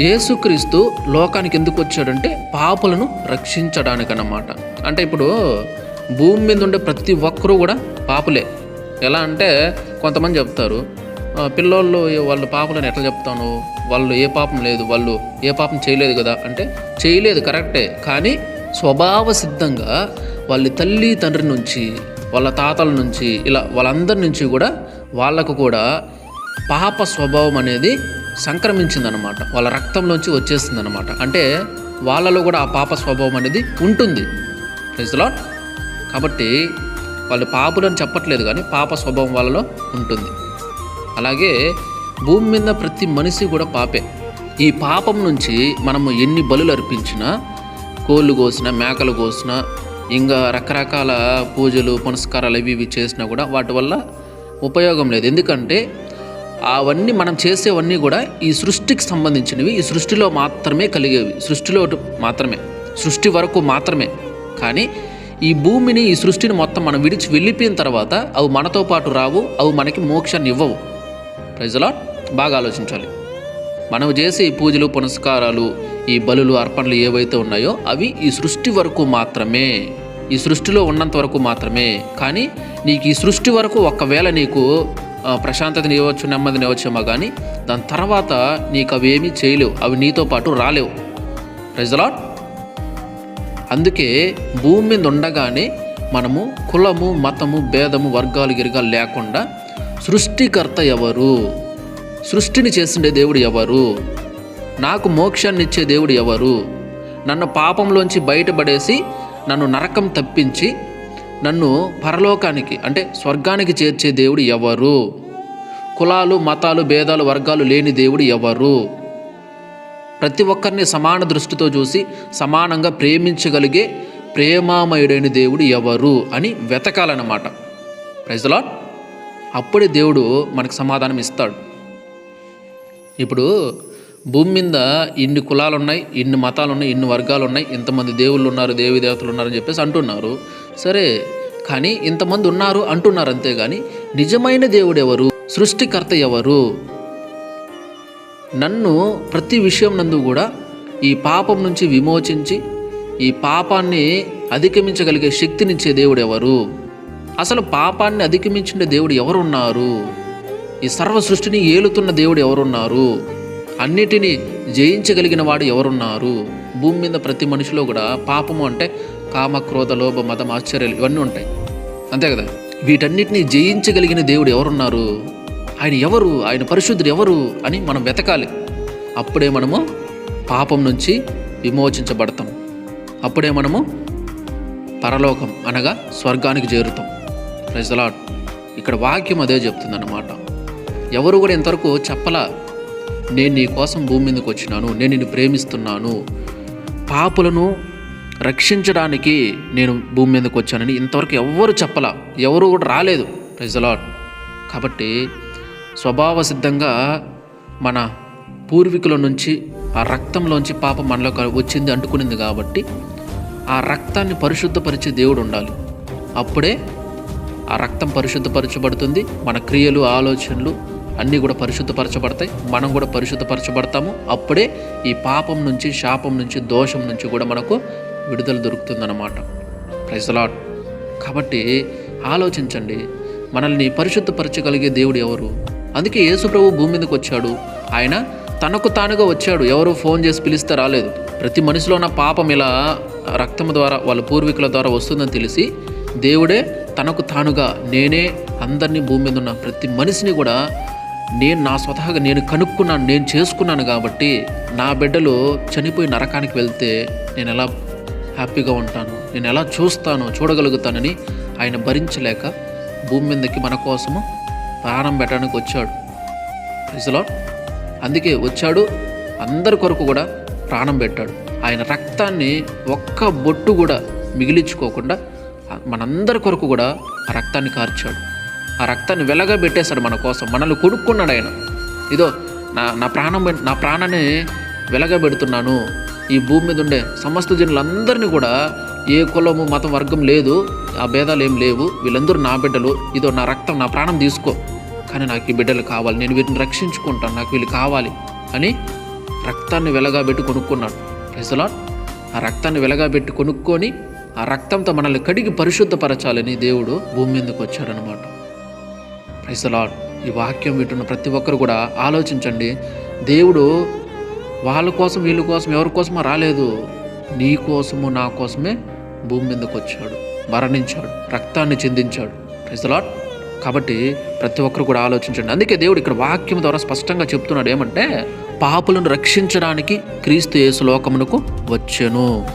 యేసుక్రీస్తు లోకానికి ఎందుకు వచ్చాడంటే పాపులను రక్షించడానికి అన్నమాట అంటే ఇప్పుడు భూమి మీద ఉండే ప్రతి ఒక్కరూ కూడా పాపులే. ఎలా అంటే కొంతమంది చెప్తారు పిల్లోళ్ళు వాళ్ళు పాపలను ఎట్లా చెప్తాను? వాళ్ళు ఏ పాపం లేదు వాళ్ళు ఏ పాపం చేయలేదు కదా. అంటే చేయలేదు కరెక్టే. కానీ స్వభావ సిద్ధంగా వాళ్ళ తల్లి తండ్రి నుంచి వాళ్ళ తాతల నుంచి ఇలా వాళ్ళందరి నుంచి కూడా వాళ్ళకు కూడా పాప స్వభావం అనేది సంక్రమించిందనమాట వాళ్ళ రక్తంలోంచి వచ్చేసిందనమాట అంటే వాళ్ళలో కూడా ఆ పాప స్వభావం అనేది ఉంటుంది. లాట్ కాబట్టి వాళ్ళు పాపులని చెప్పట్లేదు కానీ పాప స్వభావం వాళ్ళలో ఉంటుంది. అలాగే భూమి మీద ప్రతి మనిషి కూడా పాపే. ఈ పాపం నుంచి మనము ఎన్ని బలులు అర్పించినా కోళ్ళు కోసినా మేకలు కోసినా ఇంకా రకరకాల పూజలు పునస్కారాలు ఇవి ఇవి చేసినా కూడా వాటి వల్ల ఉపయోగం లేదు. ఎందుకంటే అవన్నీ మనం చేసేవన్నీ కూడా ఈ సృష్టికి సంబంధించినవి. ఈ సృష్టిలో మాత్రమే కలిగేవి. సృష్టిలో మాత్రమే. సృష్టి వరకు మాత్రమే. కానీ ఈ భూమిని ఈ సృష్టిని మొత్తం మనం విడిచి వెళ్ళిపోయిన తర్వాత అవి మనతో పాటు రావు అవి మనకి మోక్షాన్ని ఇవ్వవు. ప్రజలా బాగా ఆలోచించాలి. మనం చేసే ఈ పూజలు పునస్కారాలు ఈ బలులు అర్పణలు ఏవైతే ఉన్నాయో అవి ఈ సృష్టి వరకు మాత్రమే. ఈ సృష్టిలో ఉన్నంత వరకు మాత్రమే. కానీ నీకు ఈ సృష్టి వరకు ఒకవేళ నీకు ప్రశాంతతని ఇవ్వచ్చు నెమ్మదిని ఇవ్వచ్చేమో కానీ దాని తర్వాత నీకు అవి ఏమీ చేయలేవు అవి నీతో పాటు రాలేవు. ప్రజలాట్ అందుకే భూమి మీద ఉండగానే మనము కులము మతము భేదము వర్గాలు గిరిగాలు లేకుండా సృష్టికర్త ఎవరు? సృష్టిని చేసిండే దేవుడు ఎవరు? నాకు మోక్షాన్ని ఇచ్చే దేవుడు ఎవరు? నన్ను పాపంలోంచి బయటపడేసి నన్ను నరకం తప్పించి నన్ను పరలోకానికి అంటే స్వర్గానికి చేర్చే దేవుడు ఎవరు? కులాలు మతాలు భేదాలు వర్గాలు లేని దేవుడు ఎవరు? ప్రతి ఒక్కరిని సమాన దృష్టితో చూసి సమానంగా ప్రేమించగలిగే ప్రేమామయుడైన దేవుడు ఎవరు అని వెతకాలన్నమాట. ప్రజలా అప్పుడే దేవుడు మనకు సమాధానం ఇస్తాడు. ఇప్పుడు భూమి మీద ఇన్ని కులాలు ఉన్నాయి ఇన్ని మతాలు ఉన్నాయి ఇన్ని వర్గాలు ఉన్నాయి ఇంతమంది దేవుళ్ళు ఉన్నారు దేవి దేవతలు ఉన్నారని చెప్పేసి అంటున్నారు. సరే కానీ ఇంతమంది ఉన్నారు అంటున్నారు అంతేగాని నిజమైన దేవుడు ఎవరు సృష్టికర్త ఎవరు? నన్ను ప్రతి విషయం నందు కూడా ఈ పాపం నుంచి విమోచించి ఈ పాపాన్ని అధిగమించగలిగే శక్తినిచ్చే దేవుడు ఎవరు అసలు పాపాన్ని అధిగమించిన దేవుడు ఎవరున్నారు? ఈ సర్వ సృష్టిని ఏలుతున్న దేవుడు ఎవరున్నారు? అన్నిటినీ జయించగలిగిన వాడు ఎవరున్నారు? భూమి మీద ప్రతి మనిషిలో కూడా పాపము అంటే కామ క్రోధ లోభ మతం ఆశ్చర్యాలు ఇవన్నీ ఉంటాయి. అంతే కదా? వీటన్నిటిని జయించగలిగిన దేవుడు ఎవరున్నారు? ఆయన ఎవరు? ఆయన పరిశుద్ధుడు ఎవరు? అని మనం వెతకాలి. అప్పుడే మనము పాపం నుంచి విమోచించబడతాం. అప్పుడే మనము పరలోకం అనగా స్వర్గానికి చేరుతాం. ప్రజలాట్ ఇక్కడ వాక్యం అదే చెప్తుందన్నమాట. ఎవరు కూడా ఇంతవరకు చెప్పలా? నేను నీ కోసం భూమి మీదకి వచ్చినాను. నేను నిన్ను ప్రేమిస్తున్నాను. పాపులను రక్షించడానికి నేను భూమి మీదకి వచ్చానని ఇంతవరకు ఎవ్వరు చెప్పలా. ఎవరు కూడా రాలేదు. ప్రజలాట్ కాబట్టి స్వభావ సిద్ధంగా మన పూర్వీకుల నుంచి ఆ రక్తంలోంచి పాపం మనలో వచ్చింది అంటుకునింది కాబట్టి ఆ రక్తాన్ని పరిశుద్ధపరిచే దేవుడు ఉండాలి. అప్పుడే ఆ రక్తం పరిశుద్ధపరచబడుతుంది. మన క్రియలు ఆలోచనలు అన్నీ కూడా పరిశుద్ధపరచబడతాయి. మనం కూడా పరిశుద్ధపరచబడతాము. అప్పుడే ఈ పాపం నుంచి శాపం నుంచి దోషం నుంచి కూడా మనకు విడుదల దొరుకుతుందన్నమాట. ప్రైజలాట్ కాబట్టి ఆలోచించండి. మనల్ని పరిశుద్ధపరచగలిగే దేవుడు ఎవరు? అందుకే యేసు ప్రభు భూమి మీదకి వచ్చాడు. ఆయన తనకు తానుగా వచ్చాడు. ఎవరు ఫోన్ చేసి పిలిస్తే రాలేదు. ప్రతి మనిషిలో ఉన్న పాపం ఇలా రక్తం ద్వారా వాళ్ళ పూర్వీకుల ద్వారా వస్తుందని తెలిసి దేవుడే తనకు తానుగా నేనే అందరినీ భూమి మీద ఉన్న ప్రతి మనిషిని కూడా నేను నా స్వతహాగా నేను కనుక్కున్నాను నేను చేసుకున్నాను కాబట్టి నా బిడ్డలు చనిపోయి నరకానికి వెళ్తే నేను ఎలా హ్యాపీగా ఉంటాను. నేను ఎలా చూస్తాను చూడగలుగుతానని ఆయన భరించలేక భూమి మీదకి మన కోసము ప్రాణం పెట్టడానికి వచ్చాడు. ఇసలో అందుకే వచ్చాడు అందరి కొరకు కూడా ప్రాణం పెట్టాడు. ఆయన రక్తాన్ని ఒక్క బొట్టు కూడా మిగిలించుకోకుండా మనందరి కొరకు కూడా ఆ రక్తాన్ని కార్చాడు. ఆ రక్తాన్ని వెలగా పెట్టేశాడు మన కోసం. మనల్ని కొనుక్కున్నాడు ఆయన. ఇదో నా నా ప్రాణం పె- నా ప్రాణాన్ని వెలగబెడుతున్నాను ఈ భూమి మీద ఉండే సమస్త జనులందరినీ కూడా ఏ కులము మతం వర్గం లేదు. ఆ భేదాలు ఏం లేవు. వీళ్ళందరూ నా బిడ్డలు. ఇదో నా రక్తం నా ప్రాణం తీసుకో. కానీ నాకు ఈ బిడ్డలు కావాలి. నేను వీటిని రక్షించుకుంటాను. నాకు వీళ్ళు కావాలి అని రక్తాన్ని వెలగా పెట్టి కొనుక్కున్నాడు ప్రైసలా ఆ రక్తాన్ని వెలగా పెట్టి కొనుక్కొని ఆ రక్తంతో మనల్ని కడిగి పరిశుద్ధపరచాలని దేవుడు భూమి మీదకి వచ్చాడనమాట ప్రైసలాడ్ ఈ వాక్యం వింటున్న ప్రతి ఒక్కరు కూడా ఆలోచించండి. దేవుడు వాళ్ళ కోసం వీళ్ళ కోసం ఎవరి కోసమో రాలేదు. నీ కోసము నా కోసమే భూమి మీదకి వచ్చాడు. మరణించాడు. రక్తాన్ని చిందించాడు. ప్రైసలాడ్ కాబట్టి ప్రతి ఒక్కరు కూడా ఆలోచించండి. అందుకే దేవుడు ఇక్కడ వాక్యం ద్వారా స్పష్టంగా చెప్తున్నాడు ఏమంటే పాపులను రక్షించడానికి క్రీస్తు యేసు లోకమునకు వచ్చెను.